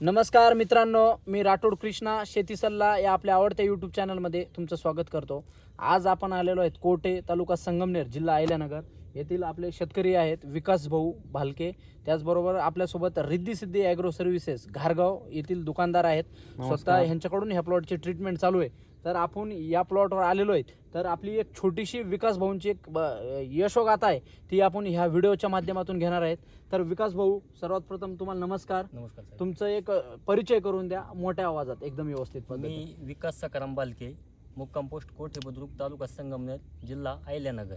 नमस्कार मित्रांनो मी राठोड कृष्णा शेती सल्ला या आपल्या आवडत्या यूट्यूब चॅनलमध्ये तुमचं स्वागत करतो. आज आपण आलेलो आहेत कोटे तालुका संगमनेर जिल्हा अहिल्यानगर. येथील आपले शेतकरी आहेत विकास भाऊ भालके. त्याचबरोबर आपल्यासोबत रिद्धी सिद्धी ॲग्रो सर्व्हिसेस घारगाव येथील दुकानदार आहेत. स्वतः ह्यांच्याकडून ह्या प्लॉटची ट्रीटमेंट चालू आहे. तर आपण या प्लॉटवर आलेलो आहेत तर आपली एक छोटीशी विकास भाऊंची एक यशोगाथा आहे. ती आपण ह्या व्हिडिओच्या माध्यमातून घेणार आहेत. तर विकास भाऊ सर्वात प्रथम तुम्हाला नमस्कार. नमस्कार तुमचं एक परिचय करून द्या मोठ्या आवाजात एकदम व्यवस्थित मी विकास सकाराम बालके मुक्काम पोस्ट कोठे बुद्रुक तालुका संगमनेर जिल्हा अहिल्यानगर.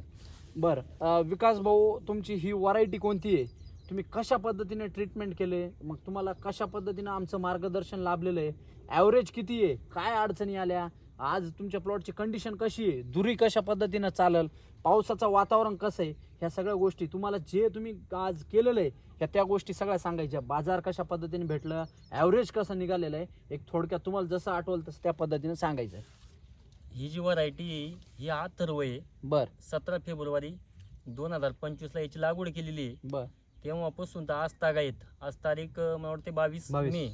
बरं विकास भाऊ तुमची ही व्हरायटी कोणती आहे? तुम्ही कशा पद्धतीने ट्रीटमेंट केले? मग तुम्हाला कशा पद्धतीने आमचं मार्गदर्शन लाभलेलं आहे? ॲव्हरेज किती आहे? काय अडचणी आल्या? आज तुमच्या प्लॉटची कंडिशन कशी आहे? दुरी कशा पद्धतीनं चालल? पावसाचं वातावरण कसं आहे? ह्या सगळ्या गोष्टी तुम्हाला जे तुम्ही आज केलेलं आहे ह्या त्या गोष्टी सगळ्या सांगायच्या. बाजार कशा पद्धतीने भेटलं? ॲव्हरेज कसं निघालेलं आहे? एक थोडक्यात तुम्हाला जसं आठवलं तसं त्या पद्धतीने सांगायचं आहे ही जी व्हरायटी ही अथर्व आहे. बरं. सतरा फेब्रुवारी दोन हजार पंचवीसला याची लागवड केलेली आहे. बरं. तेव्हापासून तर आज तागायत आज तारीख मला वाटते बावीस. मे.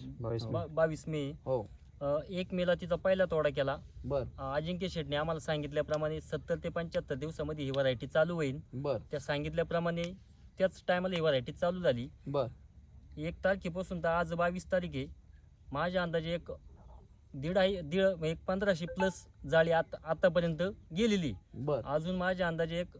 बावीस मे. हो. अं, एक मेला तिचा पहिला तोडा केला. बरं. अं, अजिंक्य शेटने आम्हाला सांगितल्याप्रमाणे सत्तर ते पंच्याहत्तर दिवसामध्ये ही व्हरायटी चालू होईल. बरं. त्या सांगितल्याप्रमाणे त्याच टायमाला ही व्हरायटी चालू झाली. बरं. एक तारखेपासून तर आज बावीस तारीख आहे. माझ्या अंदाजे एक दीड आहे दीड एक पंधराशे प्लस जाळी आता आतापर्यंत गेलेली. बरं. अजून माझ्या अंदाजे एक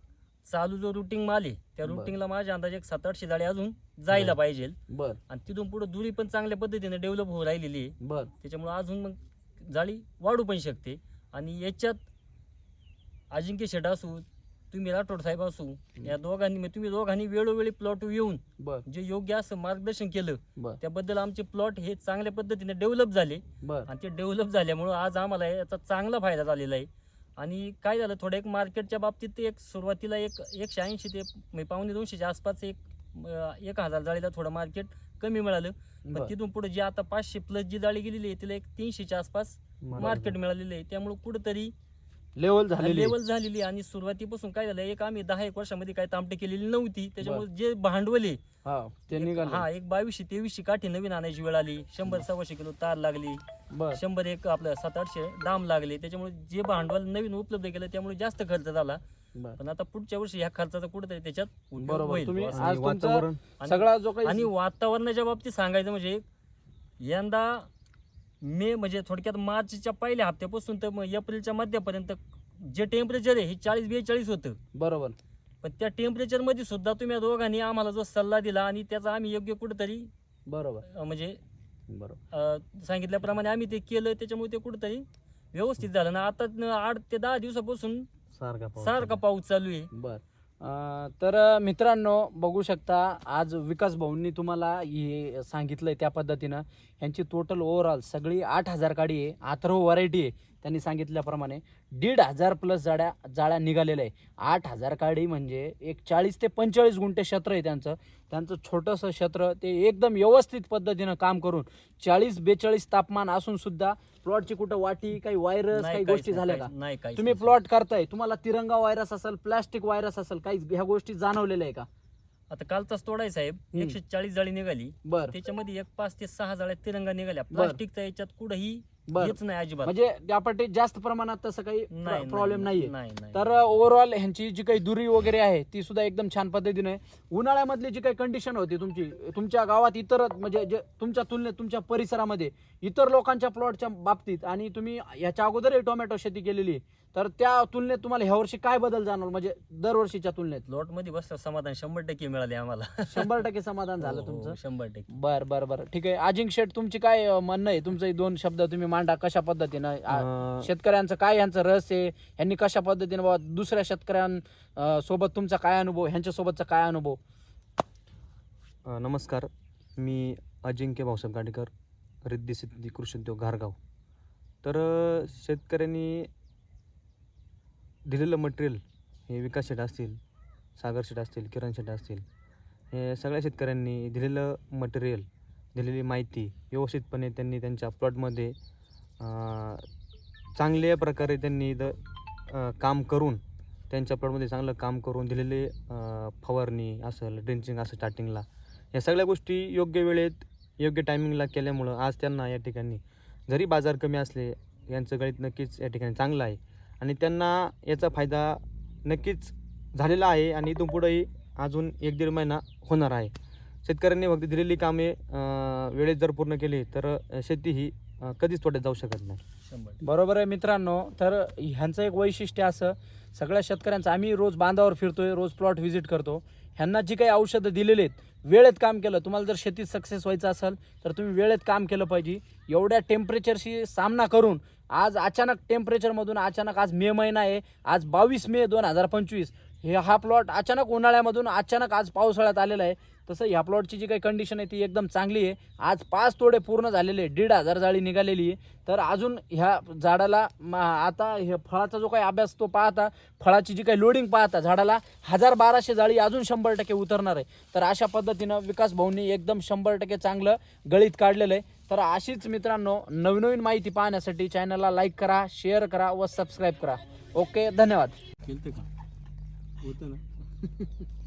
चालू जो रुटिंग माल आहे त्या बरं. रुटिंगला माझ्या अंदाजे एक सात आठशे जाळी अजून जायला बरं. पाहिजे. बर. आणि तिथून पुढे दुरी पण चांगल्या पद्धतीने डेव्हलप होऊ राहिलेली आहे. बर. त्याच्यामुळे अजून मग जाळी वाढू पण शकते. आणि याच्यात अजिंक्य शेट असू तुम्ही राठोड साहेब असू या दोघांनी म्हणजे तुम्ही दोघांनी वेळोवेळी प्लॉट येऊन बर. जे योग्य असं मार्गदर्शन केलं बर. त्याबद्दल आमचे प्लॉट हे चांगल्या पद्धतीने डेव्हलप झाले. बर. आणि ते डेव्हलप झाल्यामुळं आज आम्हाला याचा चांगला फायदा झालेला आहे. आणि काय झालं थोडं एक मार्केटच्या बाबतीत एक सुरुवातीला एक एकशे ऐंशी ते पावणे दोनशेच्या आसपास एक एक हजार जाळीला थोडं मार्केट कमी मिळालं. पण. तिथून पुढे जी आता पाचशे प्लस जी जाळी गेलेली आहे तिला एक तीनशेच्या आसपास मार्केट मिळालेलं आहे. त्यामुळे कुठंतरी लेवल झालेली. लेवल झालेली आणि सुरुवातीपासून काय झालं एक आम्ही दहा एक वर्षामध्ये काय तामटे केलेली नव्हती. त्याच्यामुळे जे भांडवल आहे हा ते एक- निघाले. हा एक बावीसशे तेवीसशे काठी नवीन आणायची वेळ आली. शंभर सव्वाशे किलो तार लागली. शंभर एक आपलं सात आठशे दाम लागले. त्याच्यामुळे जे भांडवल नवीन उपलब्ध केलं त्यामुळे जास्त खर्च झाला. पण आता पुढच्या वर्षी ह्या खर्चाचा कुठेतरी त्याच्यात बरोबर. सगळा जो आणि वातावरणाच्या बाबतीत सांगायचं म्हणजे यंदा मे म्हणजे थोडक्यात मार्चच्या पहिल्या हप्त्यापासून तर एप्रिलच्या मध्यापर्यंत जे टेम्परेचर आहे हे चाळीस बेचाळीस होतं. बरोबर. पण त्या टेम्परेचरमध्ये सुद्धा तुम्ही दोघांनी आम्हाला जो सल्ला दिला आणि त्याचा आम्ही योग्य कुठेतरी बरोबर. म्हणजे बरोबर. सांगितल्याप्रमाणे आम्ही ते केलं त्याच्यामुळे ते कुठेतरी व्यवस्थित झालं. ना आता आठ ते दहा दिवसापासून सारखा पाऊस सारखा पाऊस चालू आहे. बर. तर मित्रांनो बघू शकता आज विकास भाऊंनी तुम्हाला हे सांगितलंय त्या पद्धतीनं यांची टोटल ओव्हरऑल सगळी आठ हजार काडी आहे अथर्व व्हरायटी आहे. त्यांनी सांगितल्याप्रमाणे दीड हजार प्लस जाळ्या जाळ्या निघालेल्या आहे. आठ हजार काडी म्हणजे एक चाळीस ते पंचेचाळीस गुंठे क्षेत्र आहे त्यांचं. त्यांचं छोटंसं क्षेत्र ते एकदम व्यवस्थित पद्धतीनं काम करून चाळीस बेचाळीस तापमान असून सुद्धा प्लॉटची कुठं वाटी काही व्हायरस काही गोष्टी झाल्या का? नाही काही तुम्ही प्लॉट करताय तुम्हाला तिरंगा व्हायरस असेल प्लास्टिक व्हायरस असेल काही ह्या गोष्टी जाणवलेल्या आहे का? आता कालचाच तोडाय साहेब. एकशे चाळीस जाळी निघाली बर त्याच्यामध्ये एक पाच ते सहा जाळ्या तिरंगा निघाल्या बर. प्लास्टिकच्या याच्यात कुठंही बर येच नाही अजिबात म्हणजे जास्त प्रमाणात तसं काही नाही प्रॉब्लेम नाहीये नाही नाही तर ओव्हरऑल ह्यांची जी काही दुरी वगैरे आहे ती सुद्धा एकदम छान पद्धतीने आहे. उन्हाळ्यामधली जी काही कंडिशन होती तुमची तुमच्या गावात इतर म्हणजे जे तुमच्या तुलनेत तुमच्या परिसरामध्ये इतर लोकांच्या प्लॉटच्या बाबतीत आणि तुम्ही ह्याच्या अगोदरही टोमॅटो शेती केलेली आहे. तर त्या तुलनेत तुम्हाला ह्या वर्षी काय बदल जाणवलं? म्हणजे दरवर्षीच्या तुलनेत. लॉटमध्ये बसलं समाधान. शंभर टक्के मिळाले आम्हाला. शंभर टक्के समाधान झालं हो, हो, तुमचं शंभर टक्के. बर बर बर. ठीक आहे. अजिंक शेठ तुमची काय अं, म्हणणं आहे? तुमचं हे दोन शब्द तुम्ही मांडा कशा पद्धतीनं? आ- अं, शेतकऱ्यांचं काय यांचं रस आहे? यांनी कशा पद्धतीने बाबा दुसऱ्या शेतकऱ्यां अं, सोबत तुमचा काय अनुभव? ह्यांच्या सोबतचा काय अनुभव? अं, नमस्कार. मी अजिंक्य भाऊसाहेब गाडेकर रिद्धी सिद्धी कृषी उद्योग घारगाव. तर अं, शेतकऱ्यांनी दिलेलं मटेरियल हे विकास शेट असतील सागर शेट असतील किरण शेट असतील हे सगळ्या शेतकऱ्यांनी दिलेलं मटेरियल दिलेली माहिती व्यवस्थितपणे त्यांनी त्यांच्या प्लॉटमध्ये चांगल्या प्रकारे त्यांनी द काम करून त्यांच्या प्लॉटमध्ये चांगलं काम करून दिलेले फवारणी असेल ड्रिंचिंग असेल स्टार्टिंगला या सगळ्या गोष्टी योग्य वेळेत योग्य टायमिंगला केल्यामुळं आज त्यांना या ठिकाणी जरी बाजार कमी असले यांचं गणित नक्कीच या ठिकाणी चांगलं आहे. आणि त्यांना याचा फायदा नक्कीच झालेला आहे आणि इथून पुढंही अजून एक दीड महिना होणार आहे. शेतकऱ्यांनी फक्त दिलेली कामे वेळेत जर पूर्ण केली तर शेती ही कधीच तोट्यात जाऊ शकत नाही. बरोबर आहे मित्रांनो. तर ह्यांचं एक वैशिष्ट्य असं सगळ्या शेतकऱ्यांचं आम्ही रोज बांधावर फिरतोय रोज प्लॉट व्हिजिट करतो. ह्यांना जी काही औषधं दिलेली आहेत वेळेत काम केलं. तुम्हाला जर शेतीत सक्सेस व्हायचं असेल तर तुम्ही वेळेत काम केलं पाहिजे. एवढ्या टेम्परेचरशी सामना करून आज अचानक टेम्परेचरमधून अचानक आज मे महिना आहे आज बावीस मे दोन हजार पंचवीस. हे हा प्लॉट अचानक उन्हाळ्यामधून अचानक आज पावसाळ्यात आलेला आहे. तसं ह्या प्लॉटची जी काही कंडिशन आहे ती एकदम चांगली आहे. आज पाच तोडे पूर्ण झालेले आहे. दीड हजार जाळी निघालेली आहे. तर अजून ह्या झाडाला आता हे फळाचा जो काही अभ्यास तो पाहता फळाची जी काही लोडिंग पाहता झाडाला हजार बाराशे जाळी अजून शंभर टक्के उतरणार आहे. तर अशा पद्धतीनं विकास भाऊंनी एकदम शंभर टक्के चांगलं गळीत काढलेलं आहे. तर अशीच मित्रांनो नवनवीन माहिती पाहण्यासाठी चॅनलला लाईक करा शेअर करा व सबस्क्राईब करा. ओके धन्यवाद. केलं का? होतं ना?